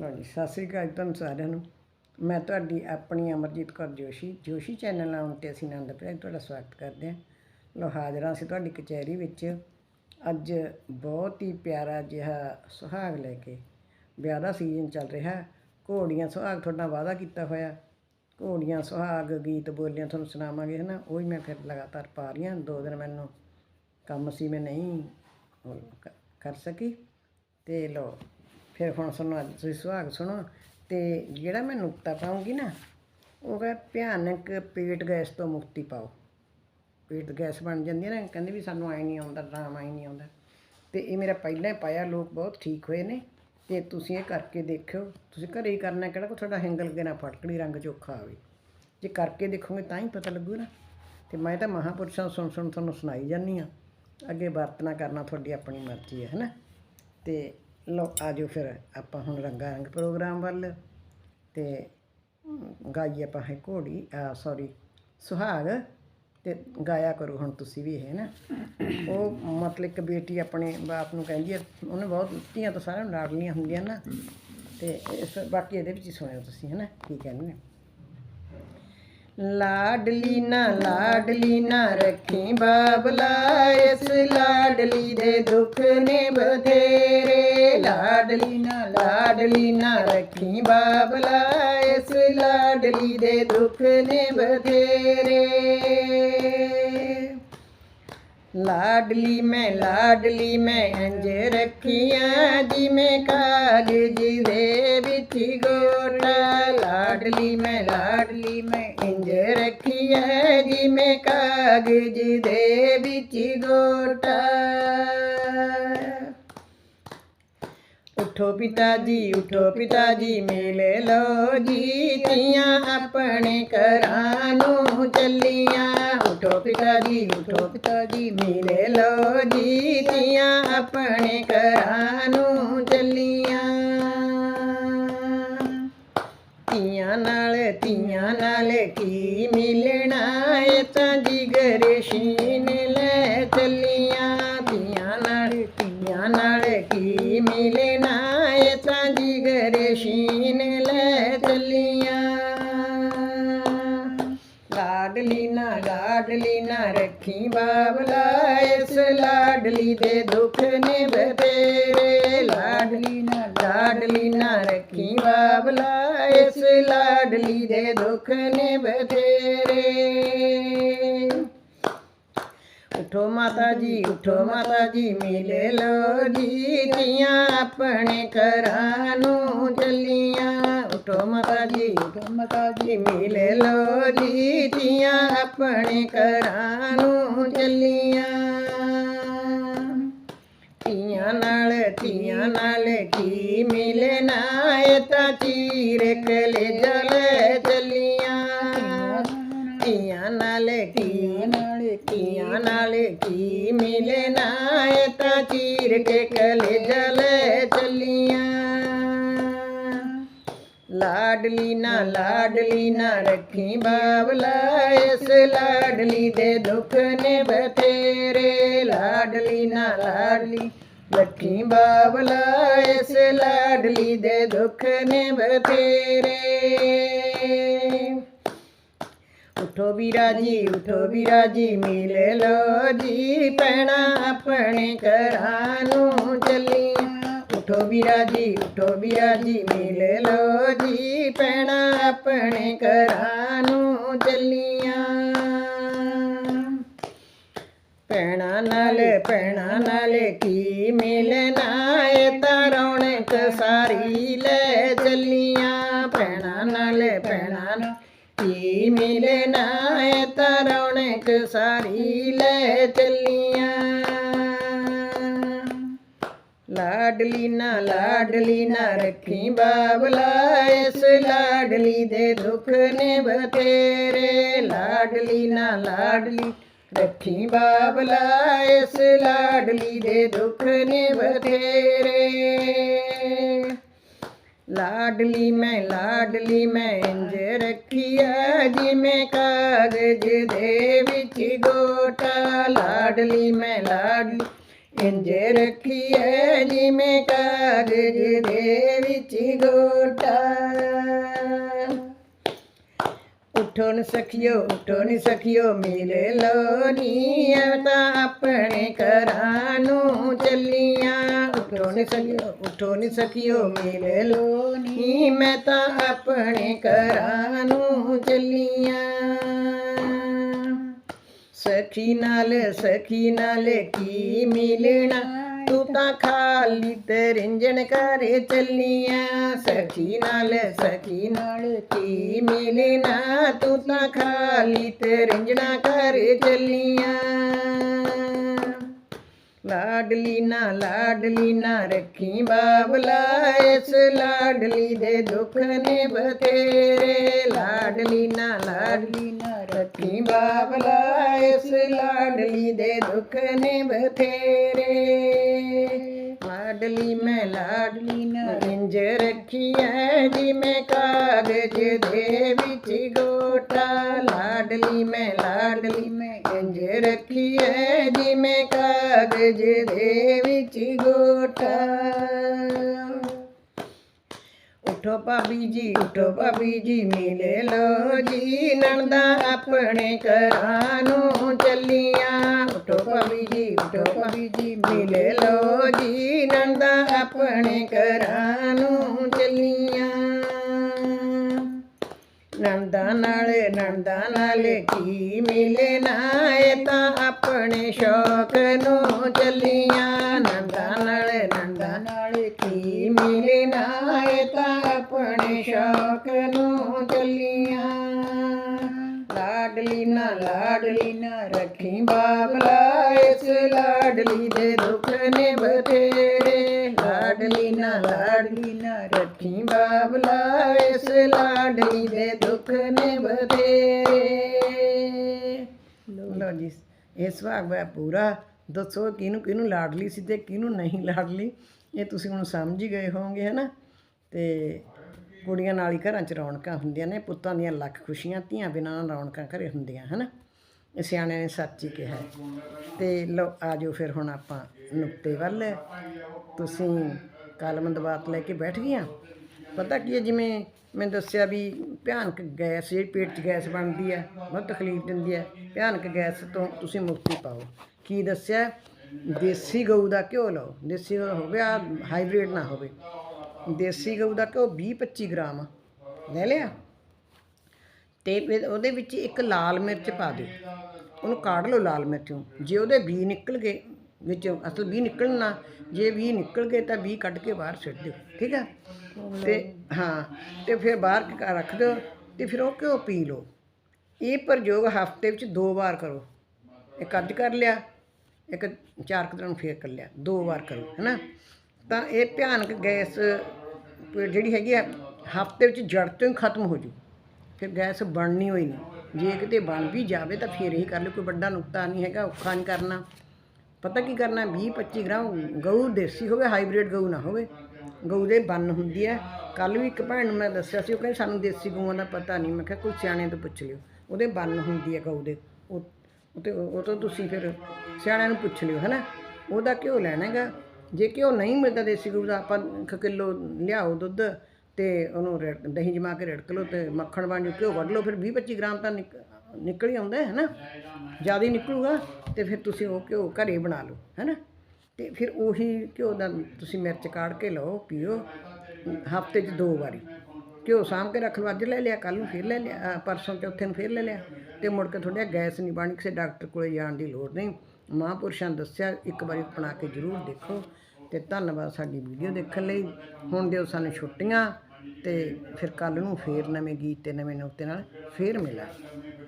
ਲਓ ਸਤਿ ਸ੍ਰੀ ਅਕਾਲ ਤੁਹਾਨੂੰ ਸਾਰਿਆਂ ਨੂੰ। ਮੈਂ ਤੁਹਾਡੀ ਆਪਣੀ ਅਮਰਜੀਤ ਕੌਰ ਜੋਸ਼ੀ ਜੋਸ਼ੀ ਚੈਨਲ ਆਉਣ ਤੇ ਅਸੀਂ ਆਨੰਦ ਤੁਹਾਡਾ ਸਵਾਗਤ ਕਰਦੇ ਹਾਂ। ਲੋ ਹਾਜ਼ਰਾਂ ਸੀ ਤੁਹਾਡੀ ਕਚਹਿਰੀ ਵਿੱਚ। ਅੱਜ ਬਹੁਤ ਹੀ ਪਿਆਰਾ ਜਿਹਾ ਸੁਹਾਗ ਲੈ ਕੇ ਵਿਆਹ ਦਾ ਸੀਜ਼ਨ ਚੱਲ ਰਿਹਾ। ਘੋੜੀਆਂ ਸੁਹਾਗ ਤੁਹਾਡਾ ਵਾਅਦਾ ਕੀਤਾ ਹੋਇਆ। ਘੋੜੀਆਂ ਸੁਹਾਗ, ਗੀਤ ਬੋਲੀਆਂ ਤੁਹਾਨੂੰ ਸੁਣਾਵਾਂਗੇ ਹੈ ਨਾ ਉਹ ਹੀ ਮੈਂ ਫਿਰ ਲਗਾਤਾਰ ਪਾ ਰਹੀ ਹਾਂ। ਦੋ ਦਿਨ ਮੈਨੂੰ ਕੰਮ ਸੀ, ਮੈਂ ਨਹੀਂ ਕਰ ਸਕੀ। ਤੇ ਲੋ ਫਿਰ ਹੁਣ ਸੁਣੋ ਅੱਜ ਤੁਸੀਂ ਸੁਹਾਗ ਸੁਣੋ, ਤੇ ਜਿਹੜਾ ਮੈਂ ਨੁਕਤਾ ਪਾਉਂਗੀ ਨਾ, ਉਹ ਹੈ ਭਿਆਨਕ ਪੇਟ ਗੈਸ ਤੋਂ ਮੁਕਤੀ ਪਾਓ। ਪੇਟ ਗੈਸ ਬਣ ਜਾਂਦੀ ਹੈ ਨਾ, ਕਹਿੰਦੇ ਵੀ ਸਾਨੂੰ ਆਈ ਨਹੀਂ ਆਉਂਦਾ, ਆਰਾਮ ਆਈ ਨਹੀਂ ਆਉਂਦਾ। ਤੇ ਇਹ ਮੇਰਾ ਪਹਿਲਾਂ ਹੀ ਪਾਇਆ, ਲੋਕ ਬਹੁਤ ਠੀਕ ਹੋਏ ਨੇ, ਤੇ ਤੁਸੀਂ ਇਹ ਕਰਕੇ ਦੇਖਿਓ, ਤੁਸੀਂ ਘਰੇ ਹੀ ਕਰਨਾ ਕਿਹੜਾ ਕੋ ਤੁਹਾਡਾ ਹੈਂਗਲ ਕੇ ਨਾ ਫਟਕੜੀ ਰੰਗ ਚੋਖਾ ਆਵੇ ਜੇ ਕਰਕੇ ਦੇਖੋਗੇ ਤਾਂ ਹੀ ਪਤਾ ਲੱਗੂ ਨਾ। ਤੇ ਮੈਂ ਤਾਂ ਮਹਾਪੁਰਸ਼ਾਂ ਸੁਣ ਸੁਣ ਤੁਹਾਨੂੰ ਸੁਣਾਈ ਜਾਂਦੀ ਆ ਅੱਗੇ ਵਰਤਣਾ ਕਰਨਾ ਤੁਹਾਡੀ ਆਪਣੀ ਮਰਜ਼ੀ ਹੈ ਹੈਨਾ ਤੇ ਲਓ ਆਜੋ ਫਿਰ ਆਪਾਂ ਹੁਣ ਰੰਗਾ ਰੰਗ ਪ੍ਰੋਗਰਾਮ ਵੱਲ ਤੇ ਅਮ, ਗਾਈਏ ਆਪਾਂ ਹੈ ਘੋੜੀ ਸੌਰੀ ਸੁਹਾਗ ਤੇ ਗਾਇਆ ਕਰੋ ਹੁਣ ਤੁਸੀਂ ਵੀ ਇਹ ਨਾ। ਉਹ ਮਤਲਬ ਇੱਕ ਬੇਟੀ ਆਪਣੇ ਬਾਪ ਨੂੰ ਕਹਿੰਦੀ ਹੈ ਉਹਨੇ ਬਹੁਤ ਧੀਆਂ ਤਾਂ ਸਾਰਿਆਂ ਨੂੰ ਲਾਡਲੀਆਂ ਹੁੰਦੀਆਂ ਨਾ। ਤੇ ਇਸ ਬਾਕੀ ਇਹਦੇ ਵਿੱਚ ਹੀ ਸੁਣਿਓ ਤੁਸੀਂ ਹੈ ਨਾ ਕੀ ਕਹਿੰਦੇ ਨੇ। ਲਾਡਲੀ ਨਾ ਲਾਡਲੀ ਨਾ ਰੱਖੀ ਬਾਬਲਾ ਇਸ ਲਾਡਲੀ ਦੇ ਦੁੱਖ ਨੇ ਬਥੇਰੇ। ਲਾਡਲੀ ਨਾ ਲਾਡਲੀ ਨਾ ਰੱਖੀ ਬਾਬਲਾ ਇਸ ਲਾਡਲੀ ਦੇ ਦੁੱਖ ਨੇ ਬਥੇਰੇ। ਲਾਡਲੀ ਮੈਂ ਲਾਡਲੀ ਮੈਂ ਇੰਜ ਰੱਖੀਆਂ, ਜਿਵੇਂ ਕਾਗਜ਼ ਦੇ ਵਿੱਚ ਗੋਟਾ। ਲਾਡਲੀ ਮੈਂ ਲਾਡਲੀ ਮੈਂ ਇੰਜ ਰੱਖੀਆਂ, ਜਿਵੇਂ ਕਾਗਜ਼ ਦੇ ਵਿੱਚ ਗੋਟਾ। ਉਠੋ ਪਿਤਾ ਜੀ ਉਠੋ ਪਿਤਾ ਜੀ ਮਿਲ ਲੋ ਜੀ। ਧੀਆਂ ਆਪਣੇ ਘਰਾਂ ਨੂੰ ਚੱਲੀਆਂ। ਉਠੋ ਪਿਤਾ ਜੀ ਉਠੋ ਪਿਤਾ ਜੀ ਮਿਲ ਲੋ ਜੀ। ਧੀਆਂ ਆਪਣੇ ਘਰਾਂ ਨੂੰ ਚੱਲੀਆਂ। ਧੀਆਂ ਨਾਲ ਧੀਆਂ ਨਾਲ ਕੀ ਮਿਲਣਾ? ਏ ਤਾਂ ਜਿਗਰ ਰੱਖੀ ਬਾਬਲਾ ਇਸ ਲਾਡਲੀ ਦੇ ਦੁੱਖ ਨੇ ਬਤੇਰੇ ਲਾਡਲੀ ਨਾ ਲਾਡਲੀ ਨਾ ਰੱਖੀ ਬਾਬਲਾ ਇਸ ਲਾਡਲੀ ਦੇ ਦੁੱਖ ਨੇ ਬਤੇਰੇ ਉਠੋ ਮਾਤਾ ਜੀ, ਉਠੋ ਮਾਤਾ ਜੀ, ਮਿਲੇ ਲੋ ਜੀ ਧੀਆਂ ਆਪਣੇ ਘਰਾਂ ਨੂੰ ਚੱਲੀਆਂ ਮਾਤਾ ਜੀ। ਮਾਤਾ ਜੀ। ਮਿਲੇ ਲੋ ਜੀ ਧੀਆਂ ਆਪਣੇ ਘਰਾਂ ਨੂੰ ਚੱਲੀਆਂ। ਧੀਆਂ ਨਾਲ ਧੀਆਂ ਨਾਲ ਕੀ ਮਿਲਣਾ ਏ ਤਾਂ ਚੀਰ ਕਲੇ ਜਲੇ ਲਾਡਲੀ ਨਾ ਲਾਡਲੀ ਨਾ ਰੱਖੀ ਬਾਬਲਾ ਇਸ ਲਾਡਲੀ ਦੇ ਦੁੱਖ ਨੇ ਬਥੇਰੇ। ਲਾਡਲੀ ਨਾ ਲਾਡਲੀ ਰੱਖੀ ਬਾਬਲਾ ਇਸ ਲਾਡਲੀ ਦੇ ਦੁੱਖ ਨੇ ਬਥੇਰੇ। ਉਠੋ ਵੀਰਾ ਜੀ ਉਠੋ ਵੀਰਾ ਜੀ ਮਿਲ ਲੋ ਜੀ, ਪੈਣਾ ਆਪਣੇ ਘਰਾਂ ਨੂੰ ਚੱਲੀ ਉਠੋ ਵੀਰਾ ਜੀ, ਉਠੋ ਵੀਰਾ ਜੀ, ਮਿਲ ਲੋ ਜੀ ਪੈਣਾ ਆਪਣੇ ਘਰਾਂ ਨੂੰ ਚੱਲੀਆਂ। ਪੈਣਾ ਨਾਲ ਪੈਣਾ ਨਾਲ ਕੀ ਮਿਲਣਾ ਏ ਤਾਂ ਰੌਣਕ ਸਾਰੀ ਲੈ ਚੱਲੀਆਂ। ਪੈਣਾ ਨਾਲ ਪੈਣਾ ਨਾਲ ਕੀ ਮਿਲਣਾ ਏ ਤਾਂ ਰੌਣਕ ਸਾਰੀ ਲੈ ਚੱਲੀਆਂ। ਲਾਡਲੀ ਨਾ ਲਾਡਲੀ ਨਾ ਰੱਖੀ ਬਾਬਲਾ ਇਸ ਲਾਡਲੀ ਦੇ ਦੁੱਖ ਨੇ ਬਤੇਰੇ ਲਾਡਲੀ ਨਾ ਲਾਡਲੀ ਰੱਖੀ ਬਾਬਲਾ ਇਸ ਲਾਡਲੀ ਦੇ ਦੁੱਖ ਨੇ ਬਤੇਰੇ ਲਾਡਲੀ ਮੈਂ ਲਾਡਲੀ ਮੈਂ ਇੰਜ ਰੱਖੀਆ ਜਿਵੇਂ ਕਾਗਜ਼ ਦੇ ਵਿੱਚ ਗੋਟਾ। ਲਾਡਲੀ ਮੈਂ, ਲਾਡਲੀ ਇੰਜ ਰੱਖੀਏ ਜਿਵੇਂ ਕਾਗਜ਼ ਦੇ ਵਿੱਚ ਗੋਟਾ। ਉਠੋ ਨ ਸਖਿਓ, ਉਠੋ ਨ ਸਖਿਓ, ਮਿਲੇ ਲੋ ਨੀ ਐ ਤਾਂ ਆਪਣੇ ਘਰਾਂ ਨੂੰ ਚੱਲੀਆਂ। ਉਠੋ ਨ ਸਖਿਓ, ਉਠੋ ਨ ਸਖਿਓ, ਮਿਲੇ ਲੋ ਨੀ, ਮੈਂ ਤਾਂ ਆਪਣੇ ਘਰਾਂ ਨੂੰ ਚੱਲੀਆਂ। ਸਖੀ ਨਾਲ ਸਖੀ ਨਾਲ ਕੀ ਮਿਲਣਾ? ਤੂੰ ਤਾਂ ਖਾਲੀ ਤੇ ਰਿੰਜਣ ਕਰੇ ਚੱਲੀਆਂ। ਸਖੀ ਨਾਲ ਸਖੀ ਨਾਲ ਕੀ ਮਿਲਣਾ? ਤੂੰ ਤਾਂ ਖਾਲੀ ਤੇ ਰਿੰਜਣਾ ਕਰੇ ਚੱਲੀਆਂ। ਲਾਡਲੀ ਨਾ ਲਾਡਲੀ ਨਾ ਰੱਖੀ ਬਾਬਲਾ ਇਸ ਲਾਡਲੀ ਦੇ ਦੁੱਖ ਨੇ ਬਥੇਰੇ। ਲਾਡਲੀ ਨਾ ਲਾਡਲੀ ਨਾ ਰੱਖੀ ਬਾਬਲਾ ਇਸ ਲਾਡਲੀ ਦੇ ਦੁੱਖ ਨੇ ਬਥੇਰੇ। ਲਾਡਲੀ ਮੈਂ ਲਾਡਲੀ ਨਾ ਇੰਜ ਰੱਖੀ ਐ ਜਿਵੇਂ ਕਾਗਜ਼ ਦੇ ਵਿੱਚ ਗੋਟਾ ਲਾਡਲੀ ਮੈਂ ਲਾਡਲੀ ਮੈਂ ਇੰਜ ਰੱਖੀ ਐ ਜਿਵੇਂ ਕਾਗਜ਼ ਦੇ ਵਿੱਚ ਗੋਟਾ। ਉਠੋ ਭਾਬੀ ਜੀ, ਉਠੋ ਭਾਬੀ ਜੀ, ਮਿਲੇ ਲੋ ਜੀ, ਨਣਦਾ ਆਪਣੇ ਘਰਾਂ ਨੂੰ ਚੱਲੀਆਂ। ਉਠੋ ਭਾਬੀ ਜੀ, ਉਠੋ ਭਾਬੀ ਜੀ, ਮਿਲੇ ਲੋ ਜੀ, ਨਣਦਾ ਆਪਣੇ ਘਰਾਂ ਨੂੰ ਚੱਲੀਆਂ। ਨੰਦਾ ਨਾਲ ਨੰਦਾ ਨਾਲ ਕੀ ਮਿਲਣਾ ਨਾ ਤਾਂ ਆਪਣੇ ਸ਼ੌਕ ਨੂੰ ਚੱਲੀਆਂ ਨੰਦਾ ਨਾਲ ਨੰਦਾ ਨਾਲ ਕੀ ਮਿਲਣਾ ਏ ਤਾਂ ਆਪਣੇ ਸ਼ੌਕ ਨੂੰ ਚੱਲੀਆਂ ਲਾਡਲੀ ਨਾ ਲਾਡਲੀ ਨਾ ਰੱਖੀ ਬਾਬਲਾ ਇਸ ਲਾਡਲੀ ਦੇ ਦੁੱਖ ਨੇ ਬਥੇਰੇ। ਲਾਡਲੀ ਨਾ ਲਾਡਲੀ ਨਾ ਰੱਖੀ ਬਾਬਲਾ ਇਸ ਲਾਡਲੀ ਦੇ ਦੁੱਖ ਨੇ ਬਥੇਰੇ। ਲੋ ਜੀ ਇਸ ਵਾਰ ਹੈ ਪੂਰਾ। ਦੱਸੋ, ਕਿਹਨੂੰ ਕਿਹਨੂੰ ਲਾਡਲੀ ਸੀ ਤੇ ਕਿਹਨੂੰ ਨਹੀਂ ਲਾਡਲੀ? ਇਹ ਤੁਸੀਂ ਹੁਣ ਸਮਝ ਹੀ ਗਏ ਹੋਵੋਗੇ ਹੈ ਨਾ ਤੇ ਕੁੜੀਆਂ ਨਾਲ ਹੀ ਘਰਾਂ 'ਚ ਰੌਣਕਾਂ ਹੁੰਦੀਆਂ ਨੇ, ਪੁੱਤਾਂ ਦੀਆਂ ਲੱਖ ਖੁਸ਼ੀਆਂ, ਧੀਆਂ ਬਿਨਾਂ ਰੌਣਕਾਂ ਘਰੇ ਹੁੰਦੀਆਂ ਹੈ ਨਾ ਸਿਆਣਿਆਂ ਨੇ ਸੱਚ ਹੀ ਕਿਹਾ ਹੈ। ਤੇ ਲਓ ਆਜੋ ਫਿਰ ਹੁਣ ਆਪਾਂ ਨੁਕਤੇ ਵੱਲ। ਤੁਸੀਂ ਕਲਮ ਦਵਾਤ ਲੈ ਕੇ ਬੈਠ ਗਈਆਂ? ਪਤਾ ਕੀ ਹੈ, ਜਿਵੇਂ ਮੈਂ ਦੱਸਿਆ ਵੀ ਭਿਆਨਕ ਗੈਸ, ਜਿਹੜੀ ਪੇਟ 'ਚ ਗੈਸ ਬਣਦੀ ਹੈ, ਬਹੁਤ ਤਕਲੀਫ ਦਿੰਦੀ ਹੈ, ਭਿਆਨਕ ਗੈਸ ਤੋਂ ਤੁਸੀਂ ਮੁਕਤੀ ਪਾਓ। ਕੀ ਦੱਸਿਆ? ਦੇਸੀ ਗਊ ਦਾ ਘਿਓ ਲਓ। ਦੇਸੀ ਹੋਵੇ ਆ ਹਾਈਬ੍ਰਿਡ ਨਾ ਹੋਵੇ। ਦੇਸੀ ਗਊ ਦਾ ਘਿਓ 20 25 ਗ੍ਰਾਮ। ਲੈ ਲਿਆ। ਤੇ ਫਿਰ ਉਹਦੇ ਵਿੱਚ ਇੱਕ ਲਾਲ ਮਿਰਚ ਪਾ ਦਿਓ। ਉਹਨੂੰ ਕਾੜ ਲਓ ਲਾਲ ਮਿਰਚ ਜੇ ਉਹਦੇ ਬੀ ਨਿਕਲ ਗਏ, ਵਿੱਚ ਅਸਲ ਬੀ ਨਿਕਲਣਾ ਜੇ ਬੀ ਨਿਕਲ ਗਏ ਤਾਂ ਬੀ ਕੱਢ ਕੇ ਬਾਹਰ ਸੁੱਟ ਦਿਓ। ਠੀਕ ਆ? ਤੇ ਹਾਂ, ਤੇ ਫਿਰ ਬਾਹਰ ਰੱਖ ਦਿਓ ਤੇ ਫਿਰ ਉਹ ਘਿਓ ਪੀ ਲਓ। ਇਹ ਪ੍ਰਯੋਗ ਹਫ਼ਤੇ ਵਿੱਚ ਦੋ ਵਾਰ ਕਰੋ। ਇੱਕ ਅੱਜ ਕਰ ਲਿਆ, ਇੱਕ ਚਾਰ ਕੁ ਦਿਨ ਫੇਰ ਕਰ ਲਿਆ। ਦੋ ਵਾਰ ਕਰੋ, ਹੈਨਾ? ਤਾਂ ਇਹ ਭਿਆਨਕ ਗੈਸ ਜਿਹੜੀ ਹੈਗੀ ਆ, ਹਫ਼ਤੇ ਵਿੱਚ ਜੜ ਤੋਂ ਹੀ ਖਤਮ ਹੋ ਜੂ। ਫਿਰ ਗੈਸ ਬਣਨੀ ਹੋਈ ਨਹੀਂ ਜੇ ਕਿਤੇ ਬਣ ਵੀ ਜਾਵੇ ਤਾਂ ਫਿਰ ਹੀ ਕਰ ਲਓ, ਕੋਈ ਵੱਡਾ ਨੁਕਤਾ ਨਹੀਂ ਹੈਗਾ, ਔਖਾ ਨਹੀਂ ਕਰਨਾ। ਪਤਾ ਕੀ ਕਰਨਾ 20 25 ਗ੍ਰਾਮ ਗਊ ਦੇਸੀ ਹੋਵੇ, ਹਾਈਬ੍ਰਿਡ ਗਊ ਨਾ ਹੋਵੇ, ਗਊ ਦੇ ਬੰਨ ਹੁੰਦੀ ਹੈ ਕੱਲ ਵੀ ਇੱਕ ਭੈਣ ਨੂੰ ਮੈਂ ਦੱਸਿਆ ਸੀ, ਉਹ ਕਹਿੰਦੀ ਸਾਨੂੰ ਦੇਸੀ ਗਊਆਂ ਦਾ ਪਤਾ ਨਹੀਂ ਮੈਂ ਕਿਹਾ ਕੋਈ ਸਿਆਣੇ ਤੋਂ ਪੁੱਛ ਲਿਓ। ਉਹਦੇ ਬੰਨ ਹੁੰਦੀ ਹੈ ਗਊ ਦੇ। ਉਹ ਉਹ ਤੇ ਉਹ ਤੋਂ ਤੁਸੀਂ ਫਿਰ ਸਿਆਣਿਆਂ ਨੂੰ ਪੁੱਛ ਲਿਓ, ਹੈਨਾ? ਉਹਦਾ ਘਿਓ ਲੈਣਾ ਹੈਗਾ ਜੇ ਘਿਓ ਨਹੀਂ ਮਿਲਦਾ ਦੇਸੀ ਗਊ ਦਾ, ਆਪਾਂ ਇੱਕ ਕਿਲੋ ਲਿਆਓ ਦੁੱਧ ਤੇ ਉਹਨੂੰ ਰਿੜ- ਦਹੀਂ ਜਮਾ ਕੇ ਰਿੜਕ ਲਓ ਤੇ ਮੱਖਣ ਬਣ ਜੂ ਘਿਓ ਕੱਢ ਲਓ, ਫਿਰ 20 25 ਗ੍ਰਾਮ ਤਾਂ ਨਿਕ- ਨਿਕਲ ਹੀ ਆਉਂਦਾ ਹੈ ਨਾ। ਜ਼ਿਆਦਾ ਹੀ ਨਿਕਲੂਗਾ ਤੇ ਫਿਰ ਤੁਸੀਂ ਉਹ ਘਿਓ ਘਰੇ ਬਣਾ ਲਓ, ਹੈ ਨਾ। ਤੇ ਫਿਰ ਉਹੀ ਘਿਓ ਦਾ ਤੁਸੀਂ ਮਿਰਚ ਕਾੜ ਕੇ ਲਓ, ਪੀਓ, ਹਫ਼ਤੇ 'ਚ ਦੋ ਵਾਰੀ। ਘਿਓ ਸਾਂਭ ਕੇ ਰੱਖ ਲਓ, ਅੱਜ ਲੈ ਲਿਆ ਕੱਲ ਨੂੰ ਫਿਰ ਲੈ ਲਿਆ ਪਰਸੋਂ ਚੌਥੇ ਨੂੰ ਫਿਰ ਲੈ ਲਿਆ। ਤੇ ਮੁੜ ਕੇ ਤੁਹਾਡੇ ਗੈਸ ਨਹੀਂ ਬਣ, ਕਿਸੇ ਡਾਕਟਰ ਕੋਲੇ ਜਾਣ ਦੀ ਲੋੜ ਨਹੀਂ। ਮਹਾਂਪੁਰਸ਼ਾਂ ਨੇ ਦੱਸਿਆ, ਇੱਕ ਵਾਰੀ ਅਪਣਾ ਕੇ ਜ਼ਰੂਰ ਦੇਖੋ ਤੇ ਧੰਨਵਾਦ ਸਾਡੀ ਵੀਡੀਓ ਦੇਖਣ ਲਈ। ਹੁਣ ਦਿਓ ਸਾਨੂੰ ਛੁੱਟੀਆਂ ਤੇ ਫਿਰ ਕੱਲ ਨੂੰ ਫੇਰ ਨਵੇਂ ਗੀਤ ਤੇ ਨਵੇਂ ਨੁਕਤੇ ਨਾਲ ਫੇਰ ਮਿਲਾਂਗੇ।